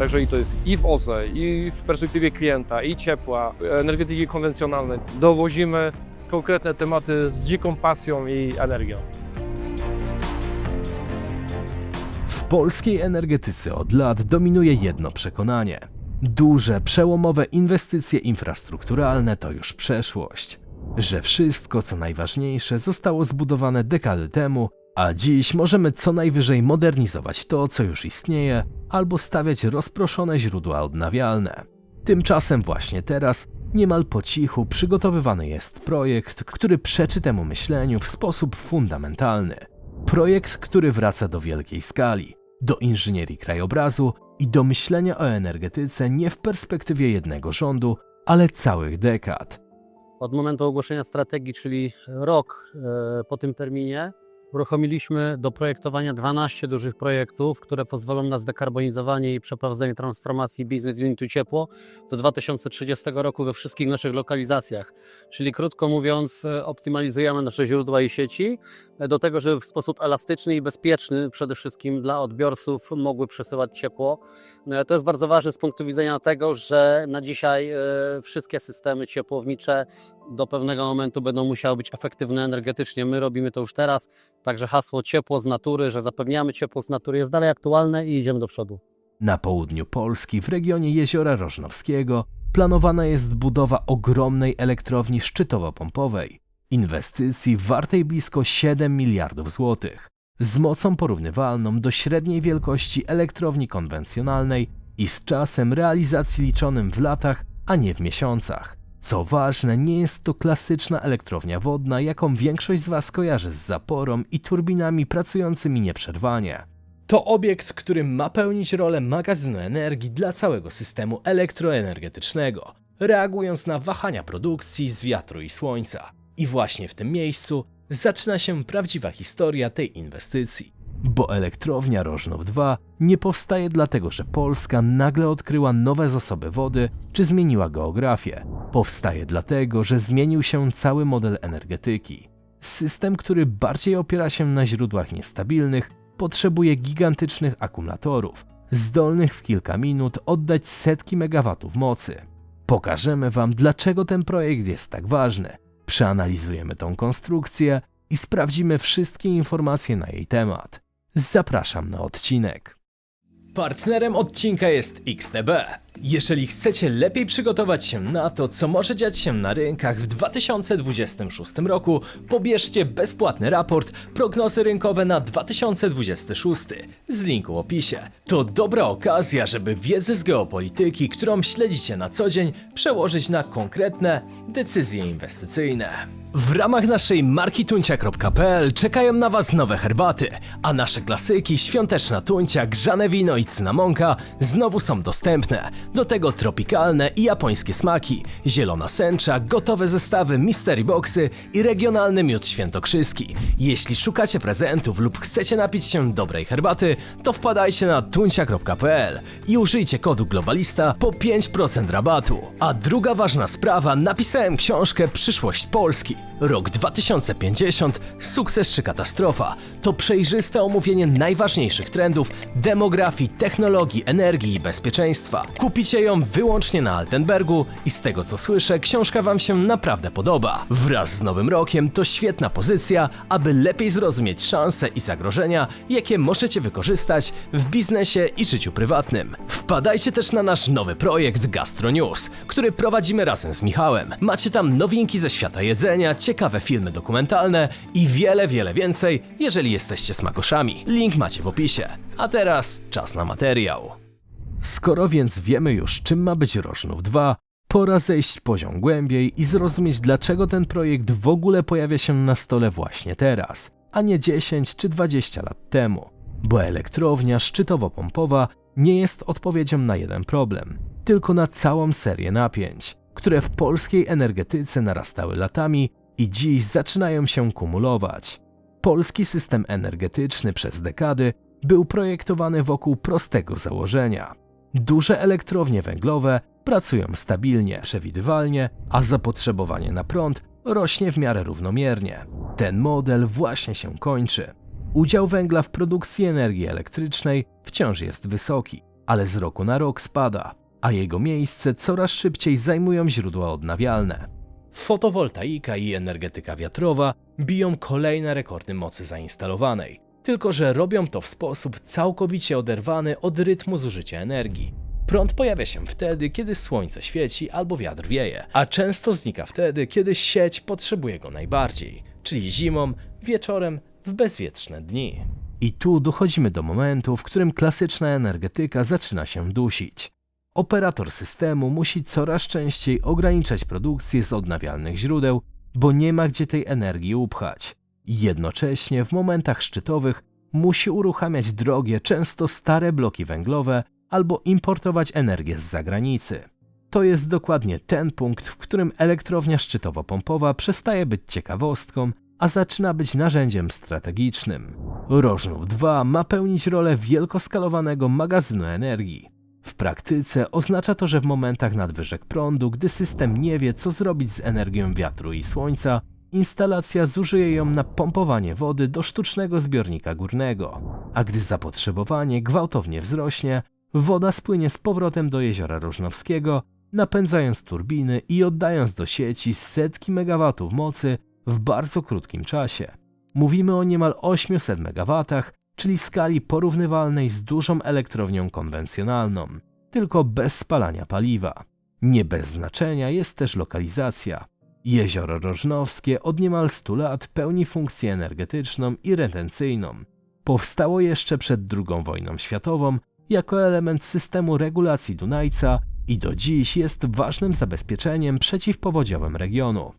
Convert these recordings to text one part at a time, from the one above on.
Także i to jest i w OZE, i w perspektywie klienta, i ciepła, energetyki konwencjonalnej. Dowozimy konkretne tematy z dziką pasją i energią. W polskiej energetyce od lat dominuje jedno przekonanie. Duże, przełomowe inwestycje infrastrukturalne to już przeszłość. Że wszystko, co najważniejsze, zostało zbudowane dekady temu, a dziś możemy co najwyżej modernizować to, co już istnieje, albo stawiać rozproszone źródła odnawialne. Tymczasem właśnie teraz, niemal po cichu, przygotowywany jest projekt, który przeczy temu myśleniu w sposób fundamentalny. Projekt, który wraca do wielkiej skali, do inżynierii krajobrazu i do myślenia o energetyce nie w perspektywie jednego rządu, ale całych dekad. Od momentu ogłoszenia strategii, czyli rok e, po tym terminie, uruchomiliśmy do projektowania 12 dużych projektów, które pozwolą na zdekarbonizowanie i przeprowadzenie transformacji biznes unitu ciepło do 2030 roku we wszystkich naszych lokalizacjach. Czyli krótko mówiąc, optymalizujemy nasze źródła i sieci do tego, żeby w sposób elastyczny i bezpieczny przede wszystkim dla odbiorców mogły przesyłać ciepło. E, To jest bardzo ważne z punktu widzenia tego, że na dzisiaj e, wszystkie systemy ciepłownicze do pewnego momentu będą musiały być efektywne energetycznie. My robimy to już teraz, także hasło ciepło z natury, że zapewniamy ciepło z natury jest dalej aktualne i idziemy do przodu. Na południu Polski, w regionie Jeziora Rożnowskiego, planowana jest budowa ogromnej elektrowni szczytowo-pompowej, inwestycji wartej blisko 7 miliardów złotych, z mocą porównywalną do średniej wielkości elektrowni konwencjonalnej i z czasem realizacji liczonym w latach, a nie w miesiącach. Co ważne, nie jest to klasyczna elektrownia wodna, jaką większość z Was kojarzy z zaporą i turbinami pracującymi nieprzerwanie. To obiekt, który ma pełnić rolę magazynu energii dla całego systemu elektroenergetycznego, reagując na wahania produkcji z wiatru i słońca. I właśnie w tym miejscu zaczyna się prawdziwa historia tej inwestycji. Bo elektrownia Rożnów 2 nie powstaje dlatego, że Polska nagle odkryła nowe zasoby wody czy zmieniła geografię. Powstaje dlatego, że zmienił się cały model energetyki. System, który bardziej opiera się na źródłach niestabilnych, potrzebuje gigantycznych akumulatorów, zdolnych w kilka minut oddać setki megawatów mocy. Pokażemy Wam, dlaczego ten projekt jest tak ważny. Przeanalizujemy tą konstrukcję i sprawdzimy wszystkie informacje na jej temat. Zapraszam na odcinek. Partnerem odcinka jest XTB. Jeżeli chcecie lepiej przygotować się na to, co może dziać się na rynkach w 2026 roku, pobierzcie bezpłatny raport Prognozy rynkowe na 2026 z linku w opisie. To dobra okazja, żeby wiedzę z geopolityki, którą śledzicie na co dzień, przełożyć na konkretne decyzje inwestycyjne. W ramach naszej marki tuncia.pl czekają na Was nowe herbaty, a nasze klasyki świąteczna tuncia, grzane wino i cynamonka znowu są dostępne. Do tego tropikalne i japońskie smaki, zielona sęcza, gotowe zestawy mystery boxy i regionalny miód świętokrzyski. Jeśli szukacie prezentów lub chcecie napić się dobrej herbaty, to wpadajcie na tuncia.pl i użyjcie kodu globalista po 5% rabatu. A druga ważna sprawa, napisałem książkę Przyszłość Polski. Rok 2050, sukces czy katastrofa. To przejrzyste omówienie najważniejszych trendów demografii, technologii, energii i bezpieczeństwa. Kupicie ją wyłącznie na Altenbergu i z tego co słyszę, książka Wam się naprawdę podoba. Wraz z nowym rokiem to świetna pozycja, aby lepiej zrozumieć szanse i zagrożenia, jakie możecie wykorzystać w biznesie i życiu prywatnym. Wpadajcie też na nasz nowy projekt Gastro News, który prowadzimy razem z Michałem. Macie tam nowinki ze świata jedzenia, ciekawe filmy dokumentalne i wiele, wiele więcej, jeżeli jesteście smakoszami. Link macie w opisie. A teraz czas na materiał. Skoro więc wiemy już, czym ma być Rożnów 2, pora zejść poziom głębiej i zrozumieć, dlaczego ten projekt w ogóle pojawia się na stole właśnie teraz, a nie 10 czy 20 lat temu. Bo elektrownia szczytowo-pompowa nie jest odpowiedzią na jeden problem, tylko na całą serię napięć, które w polskiej energetyce narastały latami i dziś zaczynają się kumulować. Polski system energetyczny przez dekady był projektowany wokół prostego założenia. Duże elektrownie węglowe pracują stabilnie, przewidywalnie, a zapotrzebowanie na prąd rośnie w miarę równomiernie. Ten model właśnie się kończy. Udział węgla w produkcji energii elektrycznej wciąż jest wysoki, ale z roku na rok spada, a jego miejsce coraz szybciej zajmują źródła odnawialne. Fotowoltaika i energetyka wiatrowa biją kolejne rekordy mocy zainstalowanej, tylko że robią to w sposób całkowicie oderwany od rytmu zużycia energii. Prąd pojawia się wtedy, kiedy słońce świeci albo wiatr wieje, a często znika wtedy, kiedy sieć potrzebuje go najbardziej, czyli zimą, wieczorem, w bezwietrzne dni. I tu dochodzimy do momentu, w którym klasyczna energetyka zaczyna się dusić. Operator systemu musi coraz częściej ograniczać produkcję z odnawialnych źródeł, bo nie ma gdzie tej energii upchać. Jednocześnie w momentach szczytowych musi uruchamiać drogie, często stare bloki węglowe albo importować energię z zagranicy. To jest dokładnie ten punkt, w którym elektrownia szczytowo-pompowa przestaje być ciekawostką, a zaczyna być narzędziem strategicznym. Rożnów 2 ma pełnić rolę wielkoskalowanego magazynu energii. W praktyce oznacza to, że w momentach nadwyżek prądu, gdy system nie wie, co zrobić z energią wiatru i słońca, instalacja zużyje ją na pompowanie wody do sztucznego zbiornika górnego, a gdy zapotrzebowanie gwałtownie wzrośnie, woda spłynie z powrotem do jeziora Rożnowskiego, napędzając turbiny i oddając do sieci setki megawatów mocy w bardzo krótkim czasie. Mówimy o niemal 800 MW, czyli skali porównywalnej z dużą elektrownią konwencjonalną, tylko bez spalania paliwa. Nie bez znaczenia jest też lokalizacja. Jezioro Rożnowskie od niemal 100 lat pełni funkcję energetyczną i retencyjną. Powstało jeszcze przed II wojną światową jako element systemu regulacji Dunajca i do dziś jest ważnym zabezpieczeniem przeciwpowodziowym regionu.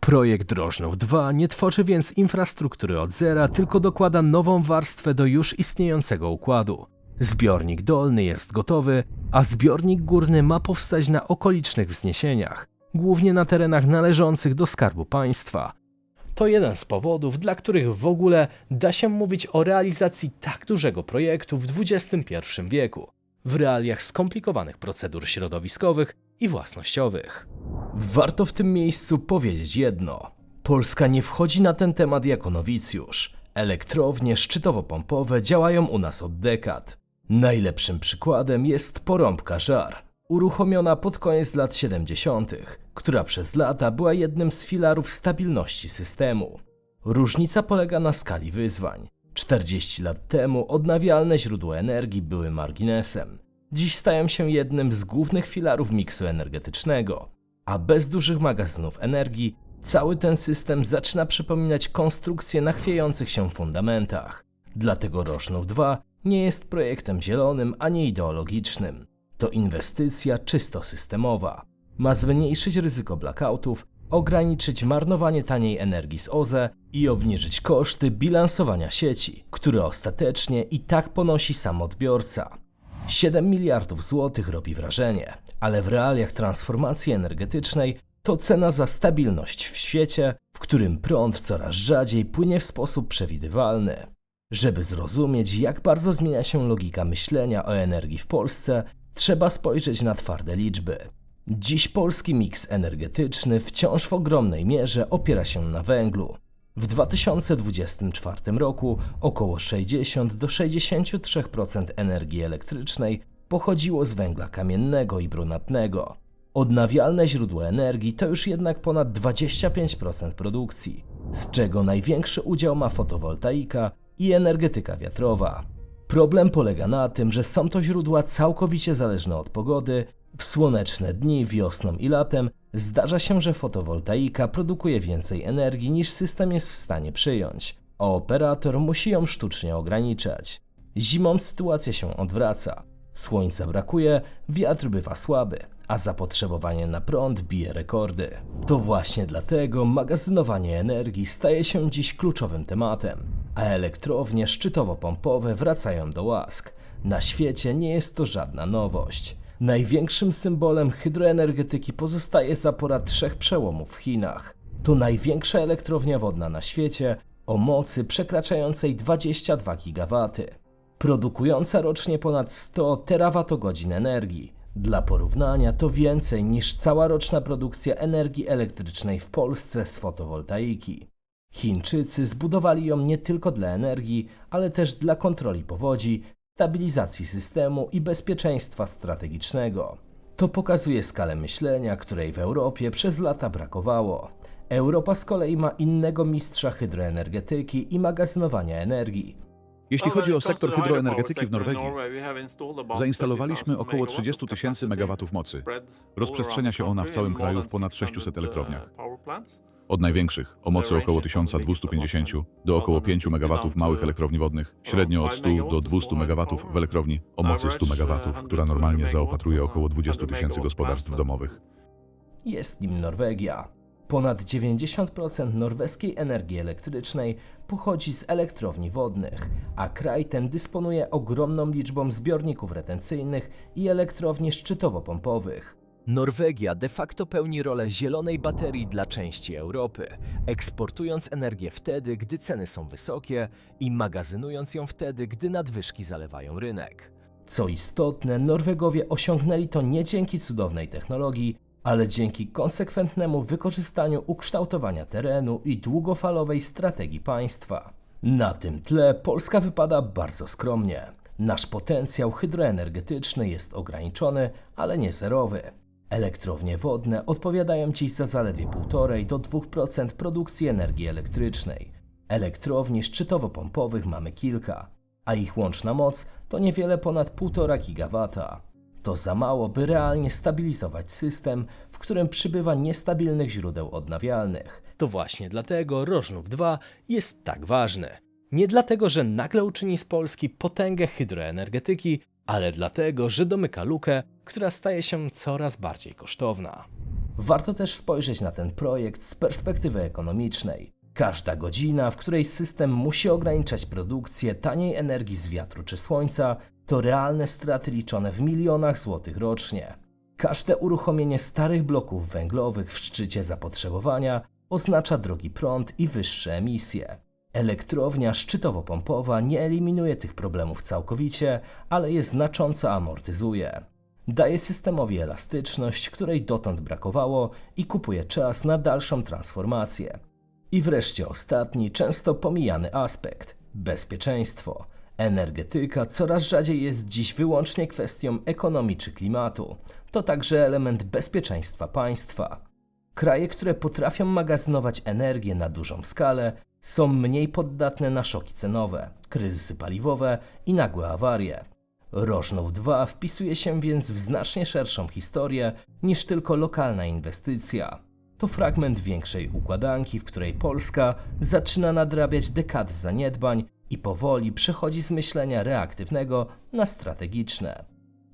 Projekt Rożnów 2 nie tworzy więc infrastruktury od zera, tylko dokłada nową warstwę do już istniejącego układu. Zbiornik dolny jest gotowy, a zbiornik górny ma powstać na okolicznych wzniesieniach, głównie na terenach należących do Skarbu Państwa. To jeden z powodów, dla których w ogóle da się mówić o realizacji tak dużego projektu w XXI wieku, w realiach skomplikowanych procedur środowiskowych i własnościowych. Warto w tym miejscu powiedzieć jedno. Polska nie wchodzi na ten temat jako nowicjusz. Elektrownie szczytowo-pompowe działają u nas od dekad. Najlepszym przykładem jest porąbka żar, uruchomiona pod koniec lat 70., która przez lata była jednym z filarów stabilności systemu. Różnica polega na skali wyzwań. 40 lat temu odnawialne źródła energii były marginesem. Dziś stają się jednym z głównych filarów miksu energetycznego, a bez dużych magazynów energii cały ten system zaczyna przypominać konstrukcję na chwiejących się fundamentach. Dlatego Rożnów 2 nie jest projektem zielonym ani ideologicznym. To inwestycja czysto systemowa. Ma zmniejszyć ryzyko blackoutów, ograniczyć marnowanie taniej energii z OZE i obniżyć koszty bilansowania sieci, które ostatecznie i tak ponosi sam odbiorca. 7 miliardów złotych robi wrażenie, ale w realiach transformacji energetycznej to cena za stabilność w świecie, w którym prąd coraz rzadziej płynie w sposób przewidywalny. Żeby zrozumieć, jak bardzo zmienia się logika myślenia o energii w Polsce, trzeba spojrzeć na twarde liczby. Dziś polski miks energetyczny wciąż w ogromnej mierze opiera się na węglu. W 2024 roku około 60 do 63% energii elektrycznej pochodziło z węgla kamiennego i brunatnego. Odnawialne źródła energii to już jednak ponad 25% produkcji, z czego największy udział ma fotowoltaika i energetyka wiatrowa. Problem polega na tym, że są to źródła całkowicie zależne od pogody. W słoneczne dni, wiosną i latem zdarza się, że fotowoltaika produkuje więcej energii niż system jest w stanie przyjąć, a operator musi ją sztucznie ograniczać. Zimą sytuacja się odwraca. Słońca brakuje, wiatr bywa słaby, a zapotrzebowanie na prąd bije rekordy. To właśnie dlatego magazynowanie energii staje się dziś kluczowym tematem, a elektrownie szczytowo-pompowe wracają do łask. Na świecie nie jest to żadna nowość. Największym symbolem hydroenergetyki pozostaje zapora trzech przełomów w Chinach. To największa elektrownia wodna na świecie o mocy przekraczającej 22 GW produkująca rocznie ponad 100 terawatogodzin energii. Dla porównania to więcej niż cała roczna produkcja energii elektrycznej w Polsce z fotowoltaiki. Chińczycy zbudowali ją nie tylko dla energii, ale też dla kontroli powodzi, stabilizacji systemu i bezpieczeństwa strategicznego. To pokazuje skalę myślenia, której w Europie przez lata brakowało. Europa z kolei ma innego mistrza hydroenergetyki i magazynowania energii. Jeśli chodzi o sektor hydroenergetyki w Norwegii, zainstalowaliśmy około 30 tysięcy megawatów mocy. Rozprzestrzenia się ona w całym kraju w ponad 600 elektrowniach. Od największych, o mocy około 1250, do około 5 MW małych elektrowni wodnych, średnio od 100 do 200 MW w elektrowni o mocy 100 MW, która normalnie zaopatruje około 20 tysięcy gospodarstw domowych. Jest nim Norwegia. Ponad 90% norweskiej energii elektrycznej pochodzi z elektrowni wodnych, a kraj ten dysponuje ogromną liczbą zbiorników retencyjnych i elektrowni szczytowo-pompowych. Norwegia de facto pełni rolę zielonej baterii dla części Europy, eksportując energię wtedy, gdy ceny są wysokie i magazynując ją wtedy, gdy nadwyżki zalewają rynek. Co istotne, Norwegowie osiągnęli to nie dzięki cudownej technologii, ale dzięki konsekwentnemu wykorzystaniu ukształtowania terenu i długofalowej strategii państwa. Na tym tle Polska wypada bardzo skromnie. Nasz potencjał hydroenergetyczny jest ograniczony, ale nie zerowy. Elektrownie wodne odpowiadają dziś za zaledwie 1,5 do 2% produkcji energii elektrycznej. Elektrowni szczytowo-pompowych mamy kilka, a ich łączna moc to niewiele ponad 1,5 gigawata. To za mało, by realnie stabilizować system, w którym przybywa niestabilnych źródeł odnawialnych. To właśnie dlatego Rożnów 2 jest tak ważny. Nie dlatego, że nagle uczyni z Polski potęgę hydroenergetyki, ale dlatego, że domyka lukę, która staje się coraz bardziej kosztowna. Warto też spojrzeć na ten projekt z perspektywy ekonomicznej. Każda godzina, w której system musi ograniczać produkcję taniej energii z wiatru czy słońca, to realne straty liczone w milionach złotych rocznie. Każde uruchomienie starych bloków węglowych w szczycie zapotrzebowania oznacza drogi prąd i wyższe emisje. Elektrownia szczytowo-pompowa nie eliminuje tych problemów całkowicie, ale je znacząco amortyzuje. Daje systemowi elastyczność, której dotąd brakowało i kupuje czas na dalszą transformację. I wreszcie ostatni, często pomijany aspekt bezpieczeństwo. Energetyka coraz rzadziej jest dziś wyłącznie kwestią ekonomii czy klimatu. To także element bezpieczeństwa państwa. Kraje, które potrafią magazynować energię na dużą skalę, są mniej poddatne na szoki cenowe, kryzysy paliwowe i nagłe awarie. Rożnów 2 wpisuje się więc w znacznie szerszą historię niż tylko lokalna inwestycja. To fragment większej układanki, w której Polska zaczyna nadrabiać dekady zaniedbań i powoli przechodzi z myślenia reaktywnego na strategiczne.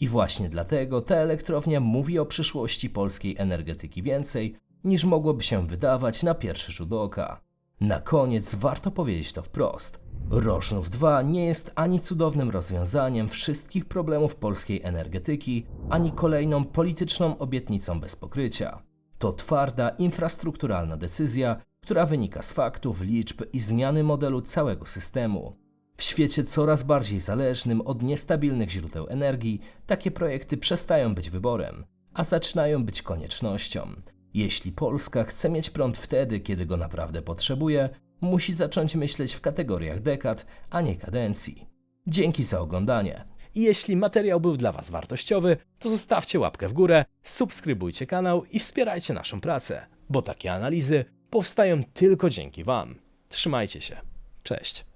I właśnie dlatego ta elektrownia mówi o przyszłości polskiej energetyki więcej niż mogłoby się wydawać na pierwszy rzut oka. Na koniec warto powiedzieć to wprost. Rożnów 2 nie jest ani cudownym rozwiązaniem wszystkich problemów polskiej energetyki, ani kolejną polityczną obietnicą bez pokrycia. To twarda, infrastrukturalna decyzja, która wynika z faktów, liczb i zmiany modelu całego systemu. W świecie coraz bardziej zależnym od niestabilnych źródeł energii, takie projekty przestają być wyborem, a zaczynają być koniecznością. Jeśli Polska chce mieć prąd wtedy, kiedy go naprawdę potrzebuje, musi zacząć myśleć w kategoriach dekad, a nie kadencji. Dzięki za oglądanie. I jeśli materiał był dla Was wartościowy, to zostawcie łapkę w górę, subskrybujcie kanał i wspierajcie naszą pracę, bo takie analizy powstają tylko dzięki Wam. Trzymajcie się. Cześć.